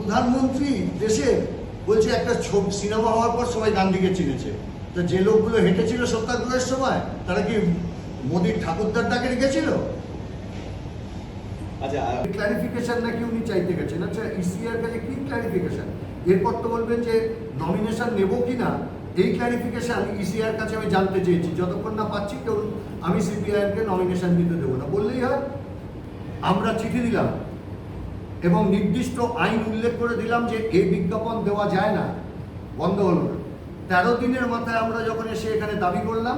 প্রধানমন্ত্রী দেশে বলছে একটা ছবি সিনেমা হওয়ার পর সবাই গান্ধীকে চিনেছে। তো যে লোকগুলো হেঁটেছিল সত্যাগ্রহের সময় তারা কি মোদীর ঠাকুরদার ডাকে রেখেছিল? আচ্ছা ক্লারিফিকেশন নাকি উনি চাইতে গেছেন? আচ্ছা ইসিআর কাছে কি ক্লারিফিকেশন এরপর তো বলবেন যে নমিনেশন নেব কি না? এই ক্লারিফিকেশন ইসিআর কাছে আমি জানতে চেয়েছি। যতক্ষণ না পাচ্ছি কেউ আমি সিপিআইএমকে নমিনেশন দিতে দেবো না। বললেই হয়। আমরা চিঠি দিলাম। এবং নির্দিষ্ট আইন উল্লেখ করে দিলাম যে এই বিজ্ঞাপন দেওয়া যায় না। বন্ধ হলো তেরো দিনের মাথায় আমরা যখন এসে এখানে দাবি করলাম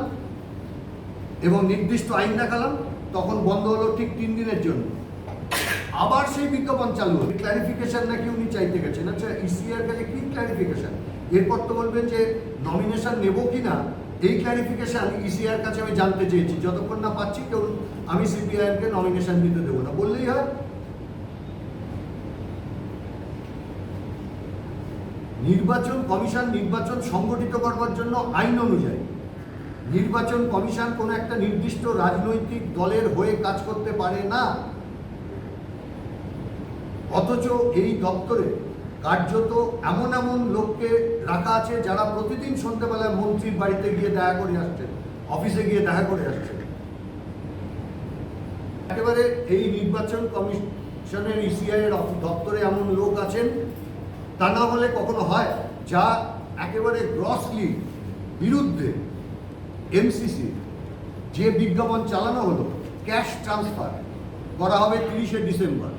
এবং নির্দিষ্ট আইন দেখালাম, তখন বন্ধ হলো ঠিক তিন দিনের জন্য। আবার সেই বিজ্ঞাপন চালু হলো। ক্লারিফিকেশন নাকি উনি চাইতে গেছেন আচ্ছা ইসিআর কাছে কি ক্লারিফিকেশন এরপর তো বলবেন যে নমিনেশন নেব কি না? এই ক্লারিফিকেশন ইসিআর কাছে আমি জানতে চেয়েছি। যতক্ষণ না পাচ্ছি, কেউ আমি সিপিআইএমকে নমিনেশন দিতে দেবো না। বললেই হয় নির্বাচন কমিশন নির্বাচন সংগঠিত করবার জন্য আইন অনুযায়ী। নির্বাচন কমিশন কোনো একটা নির্দিষ্ট রাজনৈতিক দলের হয়ে কাজ করতে পারে না। অথচ এই দপ্তরে কার্যত এমন এমন লোককে রাখা আছে যারা প্রতিদিন সন্ধ্যেবেলায় মন্ত্রীর বাড়িতে গিয়ে দেখা করে আসছেন অফিসে গিয়ে দেখা করে আসছেন একেবারে এই নির্বাচন কমিশনের ইসিআই এর দপ্তরে এমন লোক আছেন তা না হলে কখনো হয় যা একেবারে গ্রসলি বিরুদ্ধে এমসিসি যে বিজ্ঞাপন চালানো হলো ক্যাশ ট্রান্সফার করা হবে তিরিশে ডিসেম্বর।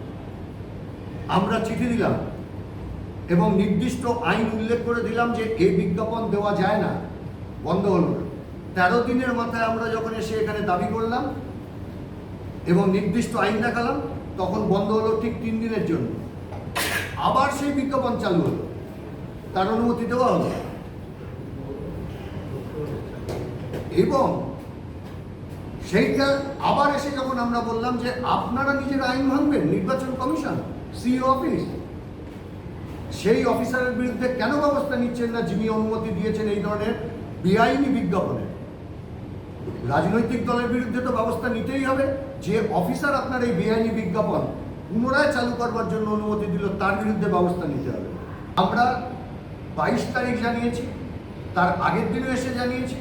আমরা চিঠি দিলাম এবং নির্দিষ্ট আইন উল্লেখ করে দিলাম যে এই বিজ্ঞাপন দেওয়া যায় না, বন্ধ হলো তেরো দিনের মাথায় আমরা যখন এসে এখানে দাবি করলাম এবং নির্দিষ্ট আইন দেখালাম, তখন বন্ধ হলো ঠিক তিন দিনের জন্য। আবার সেই বিজ্ঞাপন চালু হলো। তার অনুমতি দেওয়া হলো। এবং সেইটা আবার এসে যখন আমরা বললাম যে আপনারা নিজের আইন ভাঙবেন, নির্বাচন কমিশন, সিইও অফিস, সেই অফিসারের বিরুদ্ধে কেন ব্যবস্থা নিচ্ছেন না যিনি অনুমতি দিয়েছেন এই ধরনের বেআইনি বিজ্ঞাপনে রাজনৈতিক দলের বিরুদ্ধে তো ব্যবস্থা নিতেই হবে। যে অফিসার আপনার এই বেআইনি বিজ্ঞাপন পুনরায় চালু করবার জন্য অনুমতি দিল, তার বিরুদ্ধে ব্যবস্থা নিতে হবে। আমরা বাইশ তারিখ জানিয়েছি, তার আগের দিনও এসে জানিয়েছি।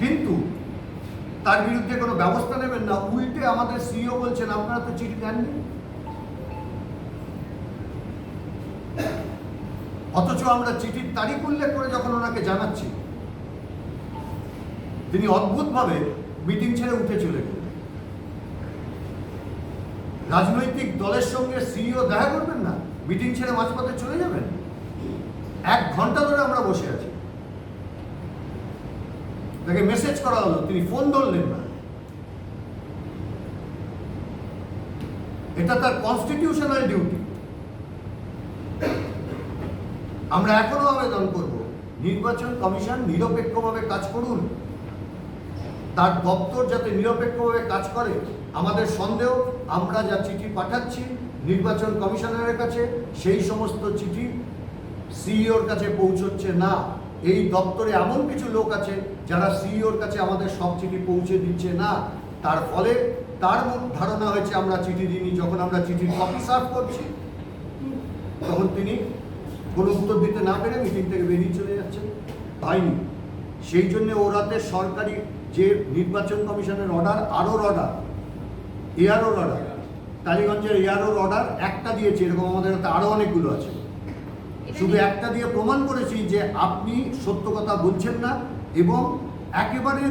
কিন্তু তার বিরুদ্ধে কোনো ব্যবস্থা নেবেন না, উল্টে আমাদের সিইও বলছেন, আপনারা তো চিঠি দেননি। অথচ আমরা চিঠির তারিখ উল্লেখ করে যখন ওনাকে জানাচ্ছি, তিনি অদ্ভুতভাবে মিটিং ছেড়ে উঠে চলে গেলেন। রাজনৈতিক দলের সঙ্গে সিইও দেখা করবেন না? মিটিং ছেড়ে মাঝপথে চলে যাবেন? এক ঘণ্টা ধরে আমরা বসে আছি। তাকে মেসেজ করা হলো, তিনি ফোন ধরলেন না। এটা তার কনস্টিটিউশনাল ডিউটি আমরা এখনও আবেদন করব, নির্বাচন কমিশন নিরপেক্ষভাবে কাজ করুন। তার দপ্তর যাতে নিরপেক্ষভাবে কাজ করে আমাদের সন্দেহ, আমরা যা চিঠি পাঠাচ্ছি নির্বাচন কমিশনারের কাছে, সেই সমস্ত চিঠি সিইওর কাছে পৌঁছচ্ছে না। এই দপ্তরে এমন কিছু লোক আছে যারা সিইওর কাছে আমাদের সব চিঠি পৌঁছে দিচ্ছে না। তার ফলে তার ধারণা হয়েছে আমরা চিঠি দিইনি, যখন আমরা চিঠির কপি সার্ভ করছি, তখন তিনি কোনো উত্তর দিতে না পেরে মিটিং থেকে বেরিয়ে চলে যাচ্ছেন। হয়নি সেই জন্য ওরাতে সরকারি যে নির্বাচন কমিশনের অর্ডার আরও অর্ডার এয়ারোর অর্ডার। টালিগঞ্জের এয়ারোর অর্ডার একটা দিয়েছে এরকম আমাদের হাতে আরও অনেকগুলো আছে। শুধু একটা দিয়ে প্রমাণ করেছি যে আপনি সত্য কথা বলছেন না এবং একেবারে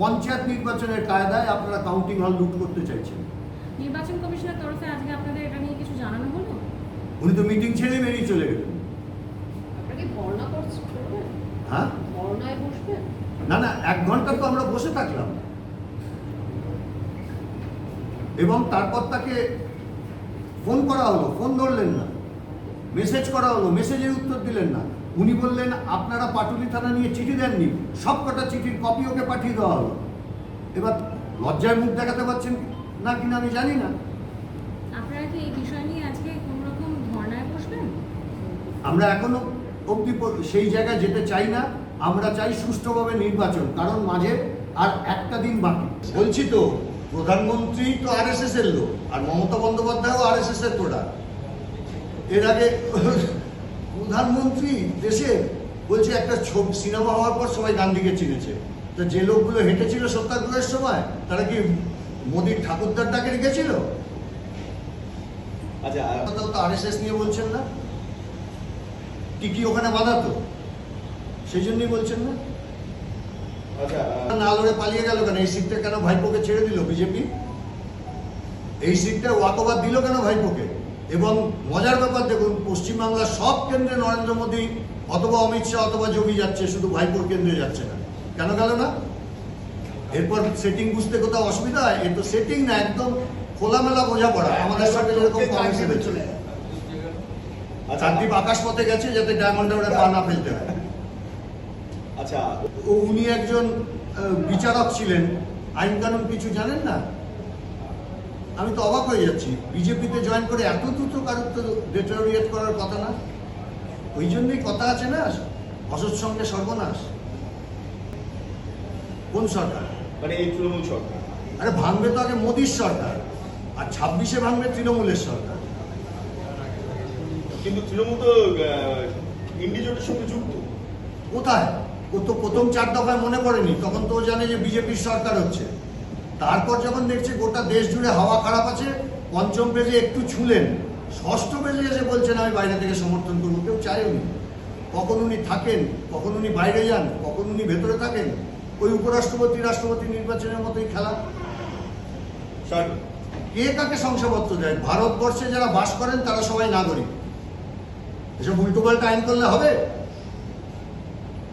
পঞ্চায়েত নির্বাচনের কায়দায় আপনারা কাউন্টিং হল লুট করতে চাইছেন। নির্বাচন কমিশনের তরফে আজকে আপনাদের এটা নিয়ে কিছু জানানো হলো? উনি তো মিটিং ছেড়ে বেরিয়ে চলে গেলেন। আপনারা কি ধর্ণা হ্যাঁ? ধর্ণায় বসবেন? না না এক ঘণ্টা তো আমরা বসে থাকলাম। এবং তারপর তাকে ফোন করা হলো ফোন ধরলেন না। মেসেজ করা হলো মেসেজের উত্তর দিলেন না। উনি বললেন আপনারা পাটুলি থানা নিয়ে চিঠি দেননি সব কটা চিঠির কপি ওকে পাঠিয়ে দেওয়া হলো। এবার লজ্জায় মুখ দেখাতে পারছেন না কিনা আমি জানি না। আপনারা কি এই বিষয় নিয়ে আজকে কোনো রকম ধর্নায় বসবেন? আমরা এখনও অব্দি প- সেই জায়গায় যেতে চাই না। আমরা চাই সুষ্ঠুভাবে নির্বাচন কারণ মাঝে আর একটা দিন বাকি। বলছি তো প্রধানমন্ত্রী তো আর এস এর লোক আর মমতা বন্দ্যোপাধ্যায়ও আর এস এস এর প্রোডাক্টের আগে প্রধানমন্ত্রী দেশে বলছে একটা ছবি সিনেমা হওয়ার পর সবাই গান্ধীকে চিনেছে। তো যে লোকগুলো হেঁটেছিল সত্যাগ্রহের সময় তারা কি মোদীর ঠাকুরদার ডাকে রেখেছিল? আচ্ছা আহ, কথাও তো আরএসএস নিয়ে বলছেন না। টিকি ওখানে বাঁধাতো সেই জন্যই বলছেন না? না লড়ে পালিয়ে গেল কেন? এই সিটটা কেন ভাইপোকে ছেড়ে দিল বিজেপি? এই সিটটা ওয়াকওভার দিল কেন ভাইপোকে? এবং মজার ব্যাপার দেখুন পশ্চিমবাংলার সব কেন্দ্রে নরেন্দ্র মোদী অথবা অমিত শাহ অথবা যোগী যাচ্ছে শুধু ভাইপোর কেন্দ্রে যাচ্ছে না। কেন গেল না? এরপর সেটিং বুঝতে কোথাও অসুবিধা হয়? এ তো সেটিং না একদম খোলামেলা বোঝাপড়া। আমাদের সঙ্গে যেরকম আচ্ছা চারদ্বীপ আকাশ পথে গেছে যাতে ডায়মন্ড হারবারে পা না ফেলতে হয়। আচ্ছা উনি একজন বিচারক ছিলেন। আইন কানুন কিছু জানেন না? আমি তো অবাক হয়ে যাচ্ছি। বিজেপিতে জয়েন করে এত দ্রুত কারোর তো ডেটোরিয়েট করার কথা না? ওই জন্যই কথা আছে না অসৎ সঙ্গে সর্বনাশ। কোন সরকার? মানে এই তৃণমূল সরকার। আরে ভাঙবে তো আগে মোদির সরকার আর ছাব্বিশে ভাঙবে তৃণমূলের সরকার। কিন্তু তৃণমূল তো ইন্ডি জোটের সঙ্গে যুক্ত। কোথায়? ও তো প্রথম চার দফায় মনে পড়েনি তখন তো জানে যে বিজেপির সরকার হচ্ছে। তারপর যখন দেখছে গোটা দেশ জুড়ে হাওয়া খারাপ আছে পঞ্চম পেজে একটু ছুলেন ষষ্ঠ পেজে এসে বলছেন আমি বাইরে থেকে সমর্থন করব। কেউ চায় উনি। কখন উনি থাকেন কখন উনি বাইরে যান কখন উনি ভেতরে থাকেন ওই উপরাষ্ট্রপতি রাষ্ট্রপতি নির্বাচনের মতোই খেলা। কে কাকে শংসাপত্র দেয়? ভারতবর্ষে যারা বাস করেন তারা সবাই নাগরিক। এসব উল্টোপাল্টা আইন করলে হবে?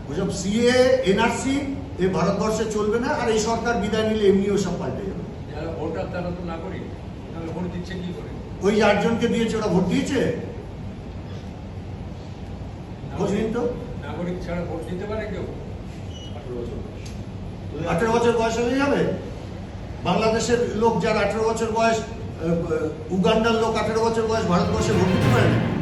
ওসব সিএ এনআরসি এই ভারতবর্ষে চলবে না আর এই সরকার বিদায় নিলে এমনিও সব পাল্টে যাবে। যারা ভোটার তো নাগরিক তাহলে ভোট দিচ্ছে কি করে? ওই আটজনকে দিয়েছে ওরা ভোট দিয়েছে? নাগরিক ছাড়া ভোট দিতে পারে কেউ? আঠারো বছর বয়স। আঠেরো বছর বয়স হয়ে যাবে? বাংলাদেশের লোক যার আঠেরো বছর বয়স উগান্ডার লোক আঠেরো বছর বয়স ভারতবর্ষে ভোট দিতে পারে? না